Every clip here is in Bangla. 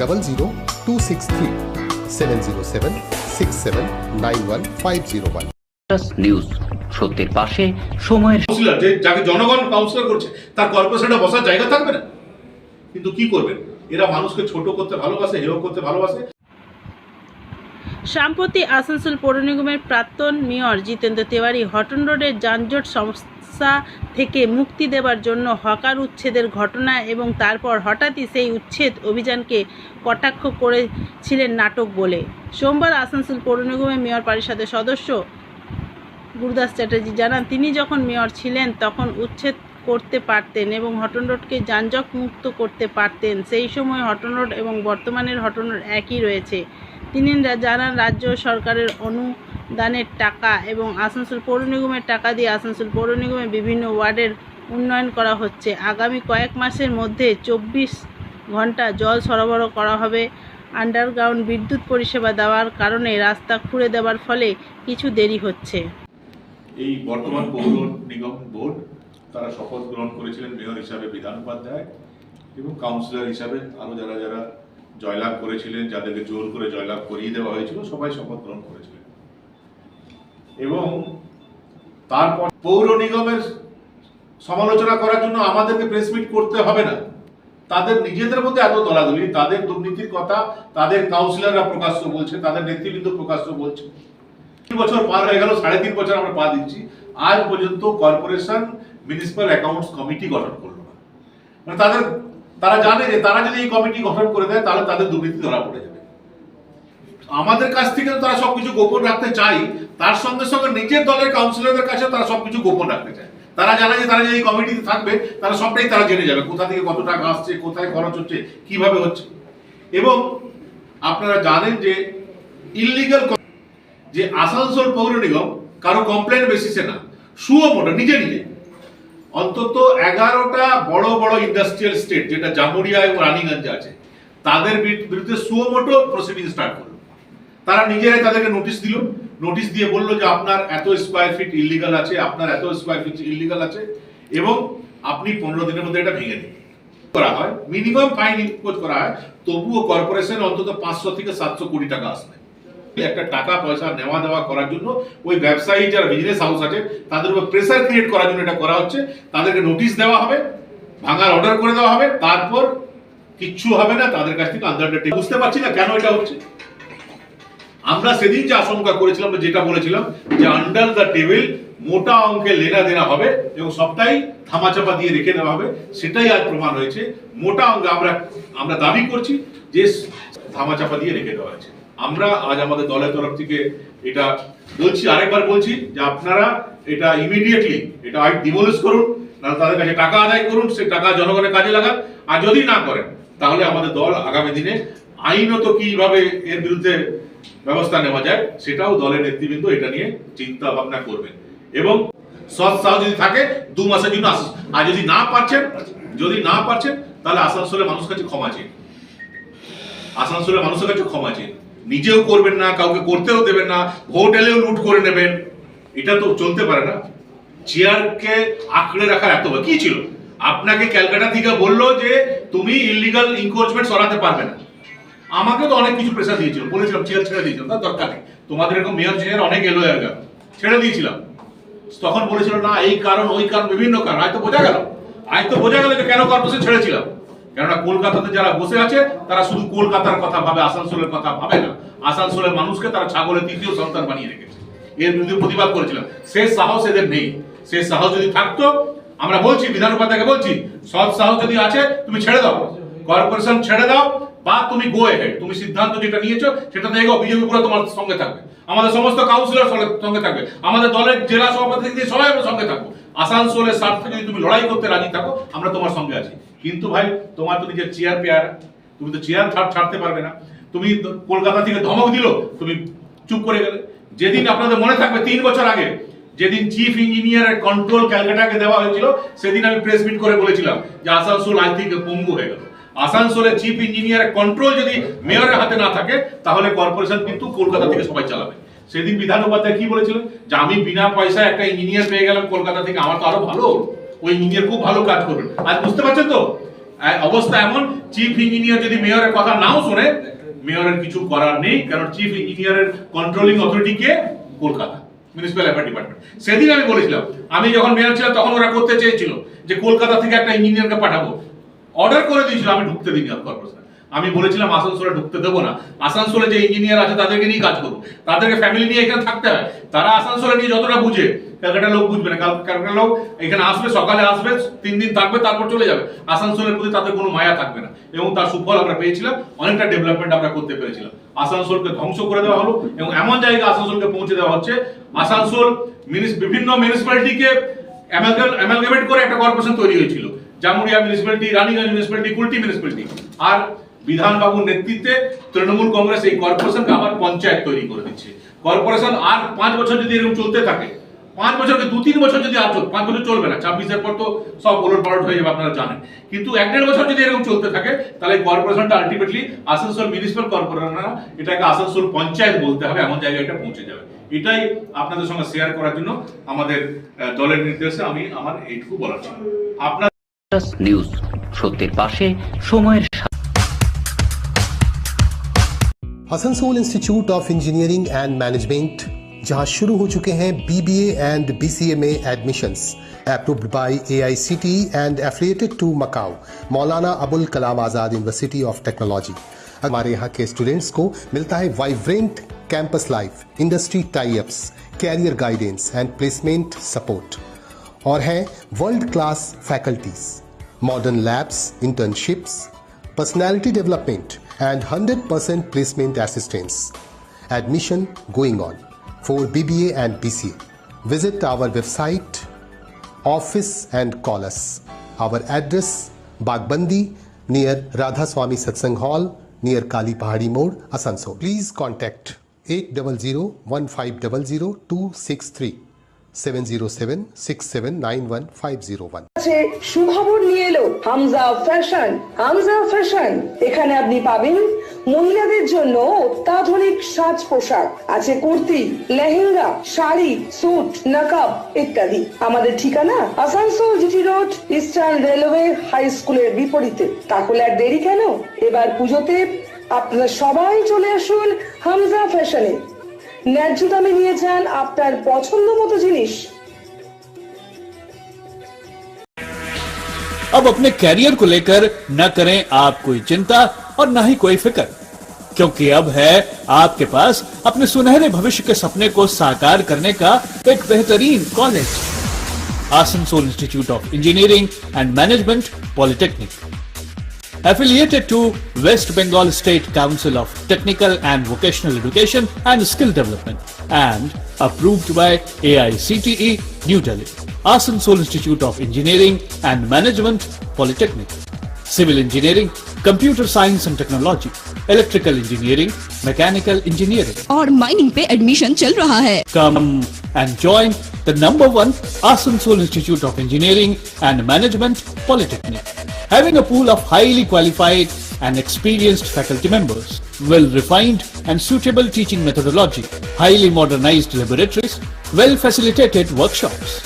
double zero two six three seven zero seven six seven nine one five zero one news সত্যের পাশে সময়ের যে যাকে জনগণ কাউন্সিলর করছে তার কর্পোরেশনে বসার জায়গা থাকবে না। কিন্তু কি করবেন? এরা মানুষকে ছোট করতে ভালোবাসে হেয় করতে ভালোবাসে। সম্প্রতি আসানসোল পৌর নিগমের প্রাক্তন মেয়র জিতেন্দ্র তেওয়ারি হটন রোডের যানজট সমস্যা থেকে মুক্তি দেওয়ার জন্য হকার উচ্ছেদের ঘটনা এবং তারপর হঠাৎই সেই উচ্ছেদ অভিযানকে কটাক্ষ করেছিলেন নাটক বলে। সোমবার আসানসোল পৌর নিগমের মেয়র পরিষদের সদস্য গুরুদাস চ্যাটার্জি জানান, তিনি যখন মেয়র ছিলেন তখন উচ্ছেদ করতে পারতেন এবং হটন রোডকে যানজট মুক্ত করতে পারতেন। সেই সময় হটন রোড এবং বর্তমানের হটন রোড একই রয়েছে। তিনি জানান, রাজ্য সরকারের অনুদানের টাকা এবং আসানসোল পৌর নিগমের টাকা দিয়ে আসানসোল পৌর নিগমের বিভিন্ন ওয়ার্ডের উন্নয়ন করা হচ্ছে। আগামী কয়েক মাসের মধ্যে চব্বিশ ঘণ্টা জল সরবরাহ করা হবে। আন্ডারগ্রাউন্ড বিদ্যুৎ পরিষেবা দেওয়ার কারণে রাস্তা খুঁড়ে দেওয়ার ফলে কিছু দেরি হচ্ছে। এই বর্তমান পৌর নিগম বোর্ড তারা শপথ গ্রহণ করেছিলেন মেয়র হিসাবে বিধান উপাধ্যায় এবং কাউন্সিলর হিসাবে আরও যারা যারা জয়লাভ করেছিলেন, যাদেরকে জোর করে জয়লাভ করিয়ে দেওয়া হয়েছিল, সবাই শপথ গ্রহণ করেছিলেন। এবং তারপর পৌর নিগমের সমালোচনা করার জন্য আমাদেরকে প্রেস মিট করতে হবে না। তাদের নিজেদের মধ্যে এত দলাদলি, তাদের দুর্নীতির কথা, তাদের কাউন্সিলররা প্রকাশ্য বলছে, তাদের নেতৃবৃন্দ প্রকাশ্য বলছে। তিন বছর পার হয়ে গেল, সাড়ে তিন বছর আমরা পা দিচ্ছি। আজ পর্যন্ত কর্পোরেশন মিউনিসিপাল অ্যাকাউন্টস কমিটি গঠন করল না। মানে তাদের তারা জানে যে তারা যদি এই কমিটি গঠন করে দেয়, তাহলে তাদের দুর্নীতি ধরা পড়ে যাবে। আমাদের কাছ থেকে তারা সবকিছু গোপন রাখতে চাই, তার সঙ্গে সঙ্গে নিজের দলের কাউন্সিলরদের কাছে তারা সবকিছু গোপন রাখতে চায়। তারা জানে যে তারা যে এই কমিটিতে থাকবে, তারা সবটাই তারা জেনে যাবে, কোথা থেকে কত টাকা আসছে, কোথায় খরচ হচ্ছে, কীভাবে হচ্ছে। এবং আপনারা জানেন যে ইলিগাল যে আসানসোল পৌর নিগম কারও কমপ্লেন বেসিসে না, সুও মোটো, নিজে নিজে। অন্তত এগারোটা বড় বড় ইন্ডাস্ট্রিয়াল স্টেট যেটা জামুরিয়া এবং রানীগঞ্জে আছে, তাদের বিরুদ্ধে সুও মোটো প্রসিডিং স্টার্ট করল। তারা নিজেরাই তাদেরকে নোটিশ দিল। নোটিশ দিয়ে বলল যে আপনার এত স্কোয়ার ফিট ইলিগাল আছে, আপনার এত স্কোয়ার ফিট ইলিগাল আছে, এবং আপনি পনেরো দিনের মধ্যে এটা ভেঙে দিন। করা হয়। মিনিমাম ফাইন ইম্পোজ করা হয়। তবুও কর্পোরেশন অন্তত পাঁচশো থেকে সাতশো কোটি টাকা আসবে। একটা টাকা, পয়সা নেওয়া দেওয়া করার জন্য ওই ব্যবসায়ী, যারা বিজনেস হাউস আছে, তাদের উপর প্রেসার ক্রিয়েট করার জন্য এটা করা হচ্ছে। তাদেরকে নোটিশ দেওয়া হবে, ভাঙার অর্ডার করে দেওয়া হবে, তারপর কিচ্ছু হবে না, তাদের কাছ থেকে আন্ডার বুঝতে পারছি না কেন এটা হচ্ছে। আমরা সেদিন যে আশঙ্কা করেছিলাম যেটা বলেছিলাম, যে আন্ডার দ্য টেবিল মোটা অঙ্কে লেনা দেনা হবে, এবং সবটাই থামাচাপা দিয়ে রেখে দেওয়া হবে, সেটাই আজ প্রমাণ হয়েছে। মোটা অঙ্কে আমরা আমরা দাবি করছি, যে থামাচাপা দিয়ে রেখে দেওয়া হয়েছে। আমরা আজ আমাদের দলের তরফ থেকে এটা বলছি, আরেকবার বলছি যে আপনারা এটা ইমিডিয়েটলি এটা আইন ডিমোলিশ করুন, নাহলে তাদের কাছে টাকা আদায় করুন সে টাকা জনগণের কাজে লাগান আর যদি না করেন, তাহলে আমাদের দল আগামী দিনে আইনত কীভাবে এর বিরুদ্ধে ব্যবস্থা নেওয়া যায়, সেটাও দলের নেতৃবৃন্দ এটা নিয়ে চিন্তা ভাবনা করবেন। এবং সৎ সাহ যদি থাকে, দু মাসের জন্য আসুন আর যদি না পারছেন, যদি না পারছেন, তাহলে আসানসোলের মানুষ কাছে ক্ষমা চেয়ে আসানসোলের মানুষের কাছে ক্ষমা চেয়ে নিজেও করবেন না, কাউকে করতেও দেবেন না, ভোট এলেও লুট করে নেবেন। এটা তো চলতে পারে না। চেয়ারকে আঁকড়ে রাখার এত কি ছিল? আপনাকে ক্যালকাটা থেকে বলল যে তুমি ইলিগাল ইনক্রোচমেন্ট সরাতে পারবে না। আমাকে তো অনেক কিছু প্রেশার দিয়েছিল। বলেছিলাম চেয়ার ছেড়ে দিয়েছিলাম তার দরকার নেই। তোমাদের এরকম মেয়র চেয়ার অনেক এলো গেল ছেড়ে দিয়েছিলাম। তখন বলেছিল, না, এই কারণ, ওই কারণ, বিভিন্ন কারণ। হয়তো বোঝা গেল। হয়তো বোঝা গেল যে কেন কর্পোরেশন ছেড়েছিলাম। কেননা কলকাতাতে যারা বসে আছে, তারা শুধু কলকাতার কথা ভাবে, আসানসোলের কথা ভাবে না। আসানসোলের মানুষকে তারা ছাগলের তৃতীয় সন্তান বানিয়ে রেখেছে। এর বিরুদ্ধে প্রতিবাদ করেছিলাম। সে সাহস এদের নেই। সে সাহস যদি থাকতো, আমরা বলছি, বিধান উপাধ্যায়কে বলছি, সৎ সাহস যদি আছে, তুমি ছেড়ে দাও। কর্পোরেশন ছেড়ে দাও বা তুমি গো হেড তুমি সিদ্ধান্ত যেটা নিয়েছো, সেটা দেখো বিজেপি পুরো তোমার সঙ্গে থাকবে। আমাদের সমস্ত কাউন্সিলর সঙ্গে থাকবে। আমাদের দলের জেলা সভাপতি সবাই আমরা সঙ্গে থাকব। আসানসোলের স্বার্থে যদি তুমি লড়াই করতে রাজি থাকো, আমরা তোমার সঙ্গে আছি। কিন্তু ভাই, তোমার তো নিজের চেয়ার পেয়ার তুমি তো চেয়ার ছাড় ছাড়তে পারবে না। তুমি কলকাতা থেকে ধমক দিল, তুমি চুপ করে গেলে। যেদিন আপনাদের মনে থাকবে তিন বছর আগে, যেদিন চিফ ইঞ্জিনিয়ারের কন্ট্রোল ক্যালকাটাকে দেওয়া হয়েছিল, সেদিন আমি প্রেস মিট করে বলেছিলাম যে আসানসোল আজ থেকে পঙ্গু হয়ে গেল। আসানসোলের চিফ ইঞ্জিনিয়ারের কন্ট্রোল যদি মেয়রের হাতে না থাকে, তাহলে কর্পোরেশন কিন্তু কলকাতা থেকে সবাই চালাবে। সেদিন বিধান উপাধ্যায় কি বলেছিল যে আমি বিনা পয়সায় একটা ইঞ্জিনিয়ার পেয়ে গেলাম কলকাতা থেকে, আমার তো আরও ভালো। ওই ইঞ্জিনিয়ার খুব ভালো কাজ করবেন আর বুঝতে পারছেন তো? অবস্থা এমন চিফ ইঞ্জিনিয়ার যদি মেয়রের কথা নাও শোনে মেয়রের কিছু করার নেই, কারণ চিফ ইঞ্জিনিয়ারের কন্ট্রোলিং অথরিটি কে? কলকাতা মিউনিসিপ্যাল অ্যাফেয়ার ডিপার্টমেন্ট সেদিন আমি বলেছিলাম, আমি যখন মেয়র ছিলাম, তখন ওরা করতে চেয়েছিল যে কলকাতা থেকে একটা ইঞ্জিনিয়ারকে পাঠাবো। অর্ডার করে দিয়েছিল, আমি ঢুকতে দিই কর্পোরেশন আমি বলেছিলাম আসানসোলে ঢুকতে দেবো না। আসানসোলে যে ইঞ্জিনিয়ার আছে, তাদেরকে নিয়ে কাজ করব। তাদেরকে ফ্যামিলি নিয়ে এখানে থাকতে হয়। তারা আসানসোলে নিয়ে যতটা বুঝে, ক্যালকাটা লোক বুঝবে না। ক্যালকাটা লোক এখানে আসবে, সকালে আসবে, তিন দিন থাকবে, তারপর চলে যাবে। আসানসোলের প্রতি তাদের কোনো মায়া থাকবে না। এবং তার সুফল আমরা পেয়েছিলাম, অনেকটা ডেভেলপমেন্ট আমরা করতে পেরেছিলাম। আসানসোলকে ধ্বংস করে দেওয়া হলো এবং এমন জায়গায় আসানসোলকে পৌঁছে দেওয়া হচ্ছে। আসানসোল বিভিন্ন মিউনিসিপ্যালিটিকে অ্যামালগেমেট করে একটা কর্পোরেশন তৈরি হয়েছিল। Jamuria municipality Raniganj municipality Kulti municipality আর বিধানবাবুর নেতৃত্বে তৃণমূল কংগ্রেস এই কর্পোরেশনকে আবার পঞ্চায়েত তৈরি করে দিচ্ছে। কর্পোরেশন আর পাঁচ বছর যদি এরকম চলতে থাকে, পাঁচ বছরকে দু তিন বছর যদি আর পাঁচ বছর চলবে না, ছাব্বিশের পর তো সব ওলট পালট হয়ে যাবে, আপনারা জানেন। কিন্তু এক দেড় বছর যদি এরকম চলতে থাকে, তাহলে কর্পোরেশনটা আলটিমেটলি আসানসোল মিউনিসিপাল কর্পোরেশন এটাকে আসানসোল পঞ্চায়েত বলতে হবে, এমন জায়গায় এটা পৌঁছে যাবে। এটাই আপনাদের সঙ্গে শেয়ার করার জন্য আমাদের দলের নির্দেশে আমি আমার এইটুকু বলার ছিল। আপনার নিউজ সত্যের পাশে, সময়ের সাথে Asansol institute of engineering and management जहाँ शुरू हो चुके हैं बीबीए एंड बीसीए में admissions approved by AICTE and affiliated to MAKAUT Maulana Abul Kalam Azad university of technology हमारे यहाँ के स्टूडेंट्स को मिलता है vibrant campus life industry tie ups career guidance and placement support और हैं world class faculties modern labs internships personality development and 100% placement assistance. Admission going on. For bba and bca visit our website office and call us. Our address bagbandi near radha swami satsang hall near kali pahadi mode asansol. Please contact 800-1500-263 707-6791-501 আছে সুখবর নিয়ে এলো ফ্যাশন ফ্যাশন। এখানে আপনি পাবেন মহিলাদের জন্য অত্যাধুনিক সাজ পোশাক আছে কুর্তি, লেহেঙ্গা, শাড়ি, স্যুট, নাকাব ইত্যাদি। আমাদের ঠিকানা Asansol GT road, Eastern Railway high স্কুলের বিপরীতে। তাহলে আর দেরি কেন? এবার পুজোতে আপনারা সবাই চলে আসুন হামজা ফ্যাশনে। ন্যায্য দামে নিয়ে যান আপনার পছন্দ মতো জিনিস अब अपने कैरियर को लेकर न करें आप कोई चिंता और न ही कोई फिक्र क्योंकि अब है आपके पास अपने सुनहरे भविष्य के सपने को साकार करने का एक बेहतरीन college Asansol institute of engineering and management polytechnic affiliated to West Bengal State Council of Technical and Vocational Education and Skill Development and approved by AICTE New Delhi. Asansol Institute of Engineering and Management Polytechnic. Civil Engineering, Computer Science and Technology, Electrical Engineering, Mechanical Engineering. और माइनिंग पे एडमिशन चल रहा है Come and join the number one Asansol Institute of Engineering and Management Polytechnic. Having a pool of highly qualified and experienced faculty members, well refined and suitable teaching methodology, highly modernized laboratories, well facilitated workshops,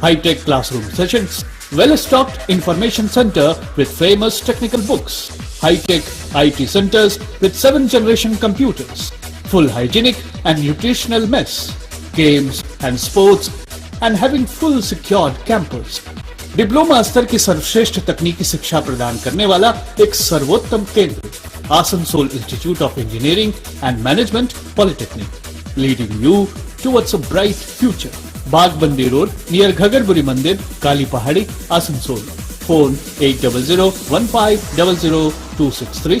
high-tech classroom sessions, well-stocked information center with famous technical books, high-tech IT centers with seventh-generation computers, full hygienic and nutritional mess, games and sports, and having full secured campus. Diploma स्तर की सर्वश्रेष्ठ तकनीकी शिक्षा प्रदान करने वाला एक सर्वोत्तम केंद्र Asansol institute of engineering and management, polytechnic leading you towards a bright future Bagbandi road near Ghagarburi मंदिर, Kali Pahari Asansol phone at double zero one five double zero two six three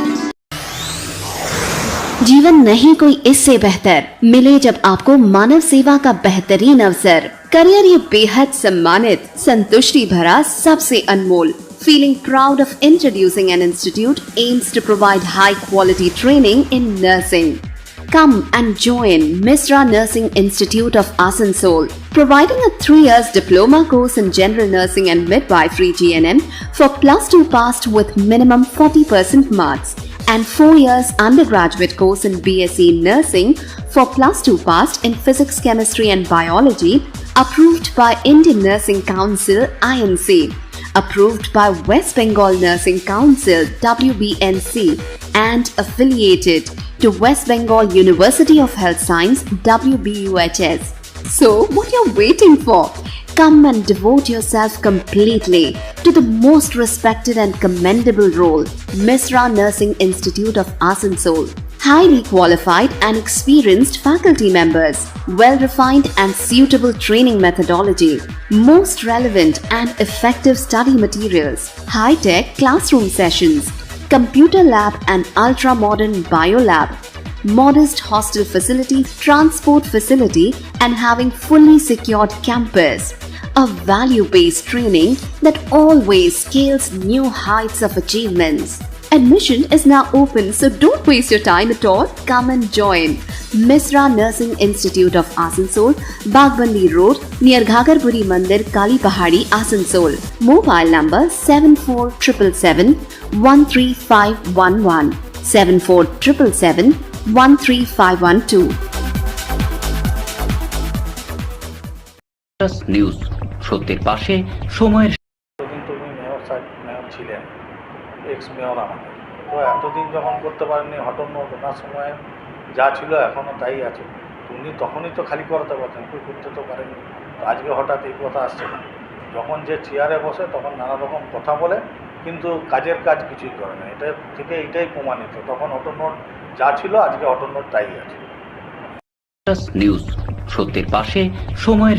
जीवन नहीं कोई इससे बेहतर मिले जब आपको मानव सेवा का बेहतरीन अवसर करियर ये बेहद सम्मानित संतुष्टि भरा सबसे अनमोल feeling proud of introducing an institute aims to provide high quality training in nursing Come and join Misra Nursing Institute of Asansol, providing a three years diploma course in general nursing and midwifery GNM for plus two passed with minimum 40% marks and 4 years undergraduate course in BSc Nursing for plus 2 passed in Physics, Chemistry and Biology approved by Indian Nursing Council INC approved by West Bengal Nursing Council WBNC and affiliated to West Bengal University of Health Science WBUHS so what are you're waiting for Come and devote yourself completely to the most respected and commendable role, Misra Nursing Institute of Asansol. Highly qualified and experienced faculty members, well refined and suitable training methodology, most relevant and effective study materials, high tech classroom sessions, computer lab and ultra modern biolab, modest hostel facility, transport facility, and having fully secured campus. A value based training that always scales new heights of achievements. Admission is now open, so don't waste your time at all. Come and join Misra Nursing Institute of Asansol, Bagbandi Road, near Ghagarburi Mandir, Kali Pahadi, Asansol. Mobile number 74777 13511 74777 13512. News সত্যের পাশে সময়ের এতদিন তুমি মেয়র সাহেব মেয়র ছিলেন এক্স মেয়র আমাদের। তো এতদিন যখন করতে পারেননি হটন্ন ওনার সময় যা ছিল এখনও তাই আছে। উনি তখনই তো খালি করাতে পারতেন কেউ করতে তো পারেনি আজকে হঠাৎ এই কথা আসছে। না যখন যে চেয়ারে বসে তখন নানা রকম কথা বলে কিন্তু কাজের কাজ কিছুই করে না। এটা থেকে এইটাই প্রমাণিত। তখন অটোনোট যা ছিল আজকে অটোনোট তাই আছে। নিউজ সত্যের পাশে সময়ের